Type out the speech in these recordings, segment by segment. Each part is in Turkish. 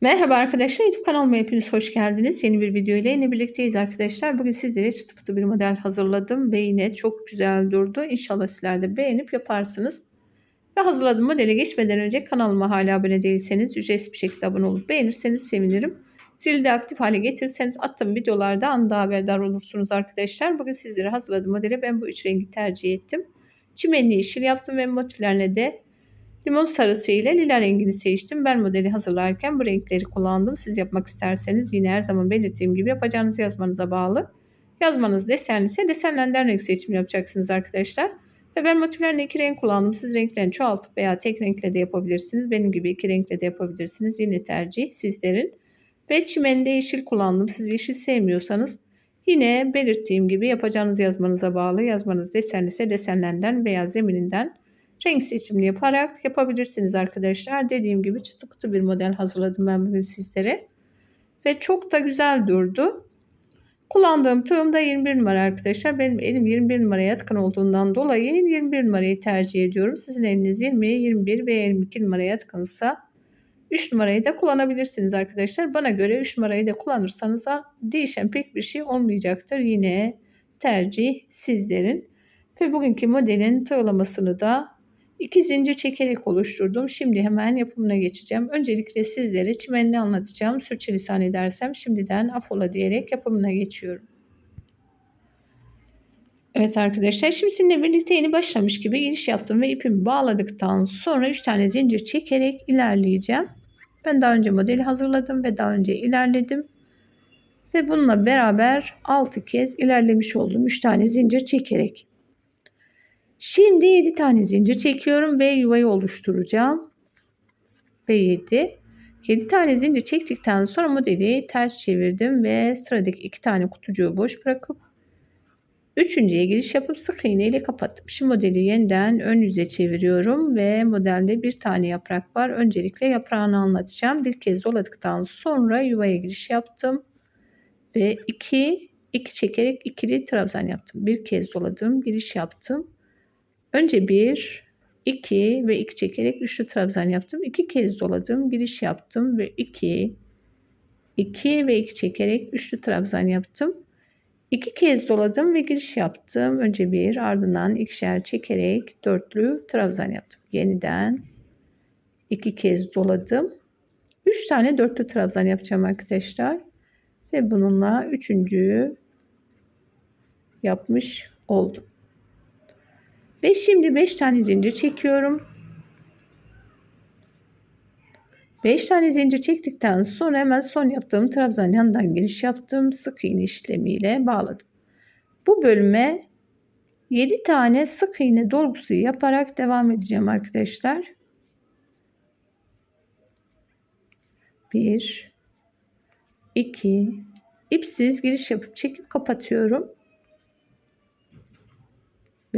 Merhaba arkadaşlar YouTube kanalıma hepiniz hoş geldiniz. Yeni bir video ile yine birlikteyiz arkadaşlar. Bugün sizlere çıtı pıtı bir model hazırladım ve yine çok güzel durdu. İnşallah sizler de beğenip yaparsınız. Ve hazırladığım modele geçmeden önce kanalıma hala abone değilseniz ücretsiz bir şekilde abone olup beğenirseniz sevinirim. Zili de aktif hale getirirseniz attığım videolarda anında haberdar olursunuz arkadaşlar. Bugün sizlere hazırladığım modele ben bu üç rengi tercih ettim. Çimenli yeşil yaptım ve motiflerine de Limon sarısı ile lila rengini seçtim. Ben modeli hazırlarken bu renkleri kullandım. Siz yapmak isterseniz yine her zaman belirttiğim gibi yapacağınız yazmanıza bağlı. Yazmanız desenli ise desenlenden renk seçimi yapacaksınız arkadaşlar. Ve ben motiflerine iki renk kullandım. Siz renklerini çoğaltıp veya tek renkle de yapabilirsiniz. Benim gibi iki renkle de yapabilirsiniz. Yine tercih sizlerin. Ve çimende yeşil kullandım. Siz yeşil sevmiyorsanız yine belirttiğim gibi yapacağınız yazmanıza bağlı. Yazmanız desenli ise desenlenden veya zemininden renk seçimini yaparak yapabilirsiniz arkadaşlar. Dediğim gibi çıtı pıtı bir model hazırladım ben bugün sizlere. Ve çok da güzel durdu. Kullandığım tığım da 21 numara arkadaşlar. Benim elim 21 numaraya yatkın olduğundan dolayı 21 numarayı tercih ediyorum. Sizin eliniz 20, 21 ve 22 numaraya yatkınsa 3 numarayı da kullanabilirsiniz arkadaşlar. Bana göre 3 numarayı da kullanırsanız değişen pek bir şey olmayacaktır. Yine tercih sizlerin. Ve bugünkü modelin tığlamasını da İki zincir çekerek oluşturdum. Şimdi hemen yapımına geçeceğim. Öncelikle sizlere çimenini anlatacağım. Sürçülisan edersem şimdiden afola diyerek yapımına geçiyorum. Evet arkadaşlar şimdi sizinle birlikte yeni başlamış gibi giriş yaptım ve ipimi bağladıktan sonra 3 tane zincir çekerek ilerleyeceğim. Ben daha önce modeli hazırladım ve daha önce ilerledim. Ve bununla beraber 6 kez ilerlemiş oldum 3 tane zincir çekerek. Şimdi 7 tane zincir çekiyorum ve yuvayı oluşturacağım. Ve 7. 7 tane zincir çektikten sonra modeli ters çevirdim ve sıradaki 2 tane kutucuğu boş bırakıp üçüncüye giriş yapıp sık iğne ile kapattım. Şimdi modeli yeniden ön yüze çeviriyorum ve modelde bir tane yaprak var. Öncelikle yaprağını anlatacağım. Bir kez doladıktan sonra yuvaya giriş yaptım ve 2 2 çekerek ikili trabzan yaptım. Bir kez doladım, giriş yaptım. Önce bir, iki ve iki çekerek üçlü trabzan yaptım. İki kez doladım, giriş yaptım ve iki, iki ve iki çekerek üçlü trabzan yaptım. İki kez doladım ve giriş yaptım. Önce bir, ardından ikişer çekerek dörtlü trabzan yaptım. Yeniden iki kez doladım. Üç tane dörtlü trabzan yapacağım arkadaşlar. Ve bununla üçüncüyü yapmış oldum. Ve şimdi 5 tane zincir çekiyorum. 5 tane zincir çektikten sonra hemen son yaptığım trabzan yanından giriş yaptım. Sık iğne işlemiyle bağladım. Bu bölüme 7 tane sık iğne dolgusu yaparak devam edeceğim arkadaşlar. 1 2 ipsiz giriş yapıp çekip kapatıyorum.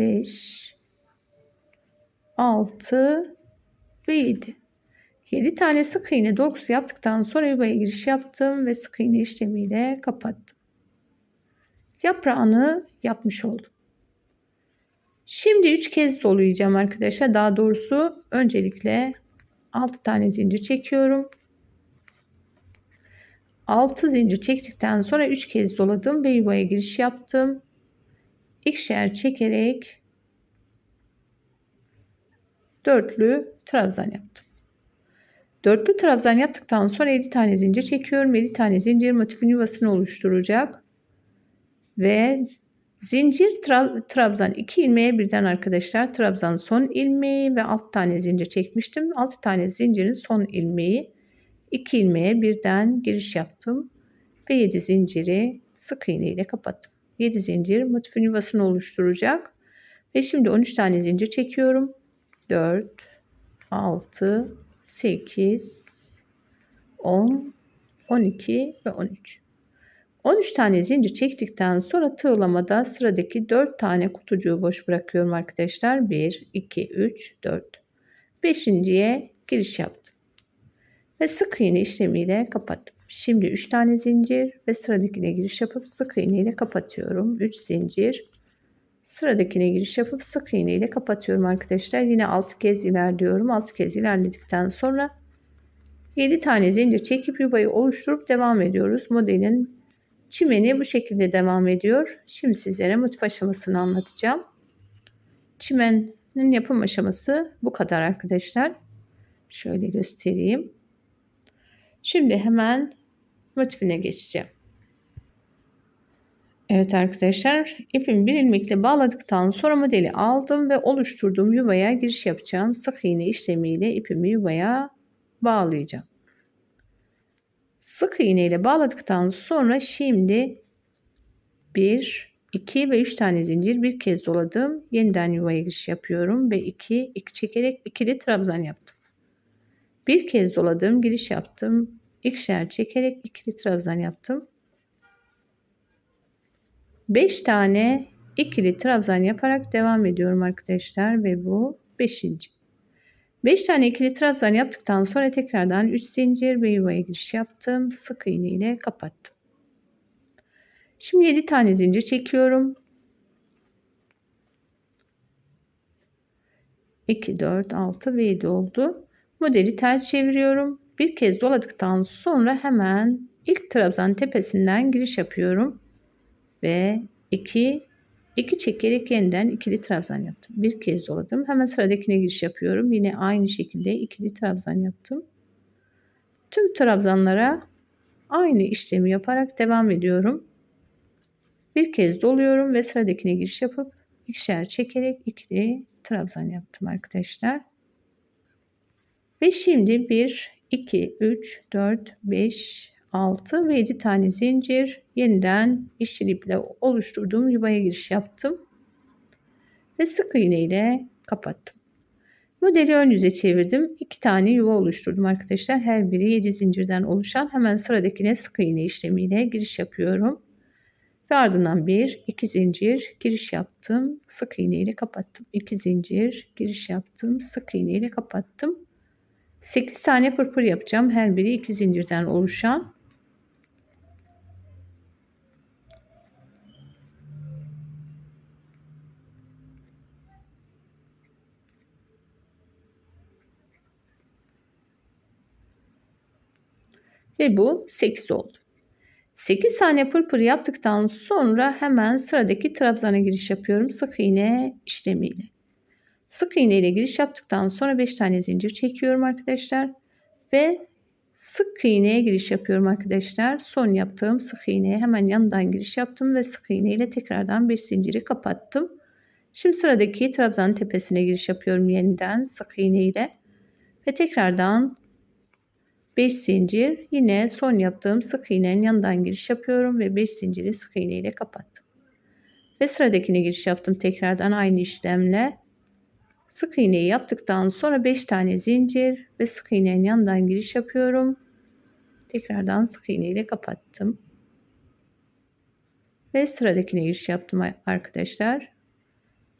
5 6 ve 7. 7 tane sık iğne dolgusu yaptıktan sonra yuvaya giriş yaptım ve sık iğne işlemiyle kapattım. Yaprağını yapmış oldum. Şimdi 3 kez dolayacağım arkadaşlar. Daha doğrusu öncelikle 6 tane zincir çekiyorum. 6 zincir çektikten sonra 3 kez doladım ve yuvaya giriş yaptım ikişer çekerek dörtlü trabzan yaptım. Dörtlü trabzan yaptıktan sonra 7 tane zincir çekiyorum. 7 tane zincir motifin yuvasını oluşturacak. Ve zincir tra trabzan 2 ilmeğe birden arkadaşlar trabzan son ilmeği ve 6 tane zincir çekmiştim. 6 tane zincirin son ilmeği 2 ilmeğe birden giriş yaptım ve 7 zinciri sık iğne ile kapattım. 7 zincir motifin yuvasını oluşturacak. Ve şimdi 13 tane zincir çekiyorum. 4, 6, 8, 10, 12 ve 13. 13 tane zincir çektikten sonra tığlamada sıradaki 4 tane kutucuğu boş bırakıyorum arkadaşlar. 1, 2, 3, 4. Beşinciye giriş yaptım. Ve sık iğne işlemiyle kapattım. Şimdi 3 tane zincir ve sıradakine giriş yapıp sık iğne ile kapatıyorum. 3 zincir. Sıradakine giriş yapıp sık iğne ile kapatıyorum arkadaşlar. Yine 6 kez ilerliyorum. 6 kez ilerledikten sonra 7 tane zincir çekip yuvayı oluşturup devam ediyoruz. Modelin çimeni bu şekilde devam ediyor. Şimdi sizlere motif aşamasını anlatacağım. Çimenin yapım aşaması bu kadar arkadaşlar. Şöyle göstereyim. Şimdi hemen motifine geçeceğim. Evet arkadaşlar ipimi bir ilmekle bağladıktan sonra modeli aldım ve oluşturduğum yuvaya giriş yapacağım. Sık iğne işlemiyle ipimi yuvaya bağlayacağım. Sık iğne ile bağladıktan sonra şimdi 1, 2 ve 3 tane zincir bir kez doladım. Yeniden yuvaya giriş yapıyorum ve 2, 2 çekerek ikili trabzan yaptım. Bir kez doladım, giriş yaptım. İkişer çekerek ikili trabzan yaptım. 5 tane ikili trabzan yaparak devam ediyorum arkadaşlar ve bu 5. 5 tane ikili trabzan yaptıktan sonra tekrardan 3 zincir ve yuvaya giriş yaptım. Sık iğne ile kapattım. Şimdi 7 tane zincir çekiyorum. 2, 4, 6 ve 7 oldu. Modeli ters çeviriyorum. Bir kez doladıktan sonra hemen ilk trabzan tepesinden giriş yapıyorum. Ve 2 2 çekerek yeniden ikili trabzan yaptım. Bir kez doladım. Hemen sıradakine giriş yapıyorum. Yine aynı şekilde ikili trabzan yaptım. Tüm trabzanlara aynı işlemi yaparak devam ediyorum. Bir kez doluyorum ve sıradakine giriş yapıp ikişer çekerek ikili trabzan yaptım arkadaşlar. Ve şimdi 1, 2, 3, 4, 5, 6 ve 7 tane zincir yeniden işçil iple oluşturduğum yuvaya giriş yaptım. Ve sık iğne ile kapattım. Modeli ön yüze çevirdim. 2 tane yuva oluşturdum arkadaşlar. Her biri 7 zincirden oluşan hemen sıradakine sık iğne işlemiyle giriş yapıyorum. Ve ardından 1, 2 zincir giriş yaptım. Sık iğne ile kapattım. 2 zincir giriş yaptım. Sık iğne ile kapattım. 8 tane pırpır yapacağım. Her biri 2 zincirden oluşan. Ve bu 8 oldu. 8 tane pırpır yaptıktan sonra hemen sıradaki trabzana giriş yapıyorum. Sık iğne işlemiyle. Sık iğne ile giriş yaptıktan sonra 5 tane zincir çekiyorum arkadaşlar. Ve sık iğneye giriş yapıyorum arkadaşlar. Son yaptığım sık iğneye hemen yanından giriş yaptım ve sık iğne ile tekrardan 5 zinciri kapattım. Şimdi sıradaki trabzanın tepesine giriş yapıyorum yeniden sık iğne ile. Ve tekrardan 5 zincir yine son yaptığım sık iğnenin yanından giriş yapıyorum ve 5 zinciri sık iğne ile kapattım. Ve sıradakine giriş yaptım tekrardan aynı işlemle. Sık iğneyi yaptıktan sonra 5 tane zincir ve sık iğnenin yanından giriş yapıyorum. Tekrardan sık iğne ile kapattım. Ve sıradakine giriş yaptım arkadaşlar.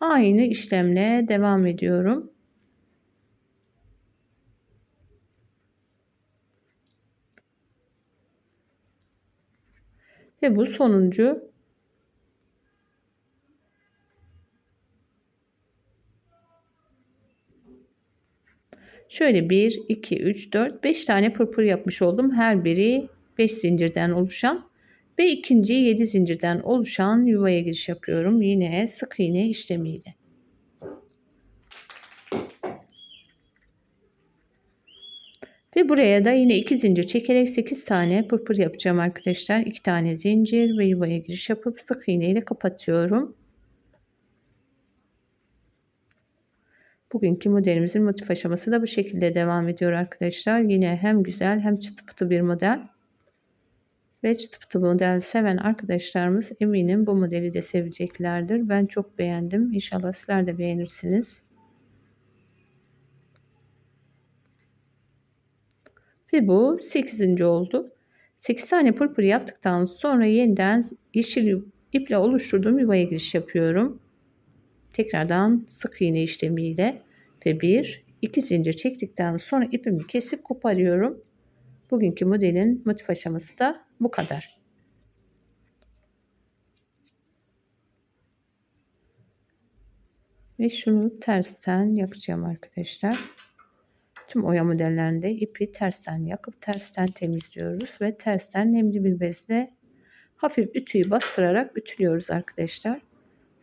Aynı işlemle devam ediyorum. Ve bu sonuncu Şöyle 1, 2, 3, 4, 5 tane pırpır yapmış oldum. Her biri 5 zincirden oluşan ve ikinci 7 zincirden oluşan yuvaya giriş yapıyorum. Yine sık iğne işlemiyle. Ve buraya da yine 2 zincir çekerek 8 tane pırpır yapacağım arkadaşlar. 2 tane zincir ve yuvaya giriş yapıp sık iğne ile kapatıyorum. Bugünkü modelimizin motif aşaması da bu şekilde devam ediyor arkadaşlar. Yine hem güzel hem çıtı pıtı bir model. Ve çıtı pıtı model seven arkadaşlarımız eminim bu modeli de seveceklerdir. Ben çok beğendim. İnşallah sizler de beğenirsiniz. Ve bu 8. oldu. 8 tane pırpır yaptıktan sonra yeniden yeşil iple oluşturduğum yuvaya giriş yapıyorum. Tekrardan sık iğne işlemiyle ve bir iki zincir çektikten sonra ipimi kesip koparıyorum. Bugünkü modelin motif aşaması da bu kadar. Ve şunu tersten yapacağım arkadaşlar. Tüm oya modellerinde ipi tersten yakıp tersten temizliyoruz ve tersten nemli bir bezle hafif ütüyü bastırarak ütülüyoruz arkadaşlar.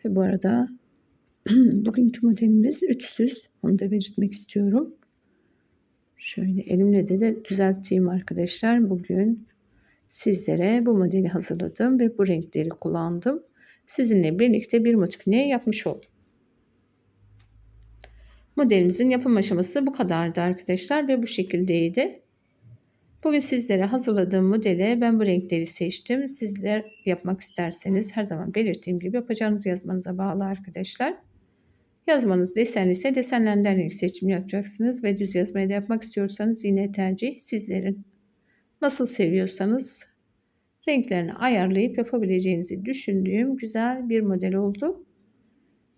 Ve bu arada bugünkü modelimiz ütüsüz. Onu da belirtmek istiyorum. Şöyle elimle de, de düzelteyim arkadaşlar. Bugün sizlere bu modeli hazırladım ve bu renkleri kullandım. Sizinle birlikte bir motifini yapmış oldum. Modelimizin yapım aşaması bu kadardı arkadaşlar ve bu şekildeydi. Bugün sizlere hazırladığım modele ben bu renkleri seçtim. Sizler yapmak isterseniz her zaman belirttiğim gibi yapacağınız yazmanıza bağlı arkadaşlar. Yazmanız desenli ise desenlerden renk seçimi yapacaksınız ve düz yazmayı da yapmak istiyorsanız yine tercih sizlerin. Nasıl seviyorsanız renklerini ayarlayıp yapabileceğinizi düşündüğüm güzel bir model oldu.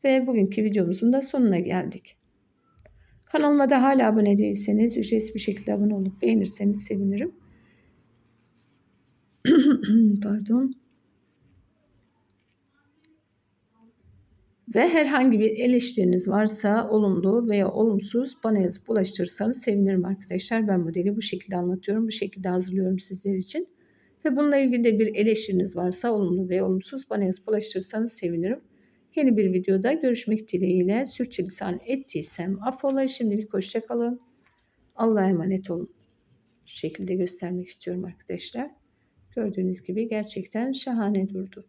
Ve bugünkü videomuzun da sonuna geldik. Kanalıma da hala abone değilseniz ücretsiz bir şekilde abone olup beğenirseniz sevinirim. Pardon. Ve herhangi bir eleştiriniz varsa olumlu veya olumsuz bana yazıp ulaştırırsanız sevinirim arkadaşlar. Ben modeli bu şekilde anlatıyorum. Bu şekilde hazırlıyorum sizler için. Ve bununla ilgili de bir eleştiriniz varsa olumlu veya olumsuz bana yazıp ulaştırırsanız sevinirim. Yeni bir videoda görüşmek dileğiyle sürçülisan ettiysem affola şimdilik hoşçakalın. Allah'a emanet olun. Şu şekilde göstermek istiyorum arkadaşlar. Gördüğünüz gibi gerçekten şahane durdu.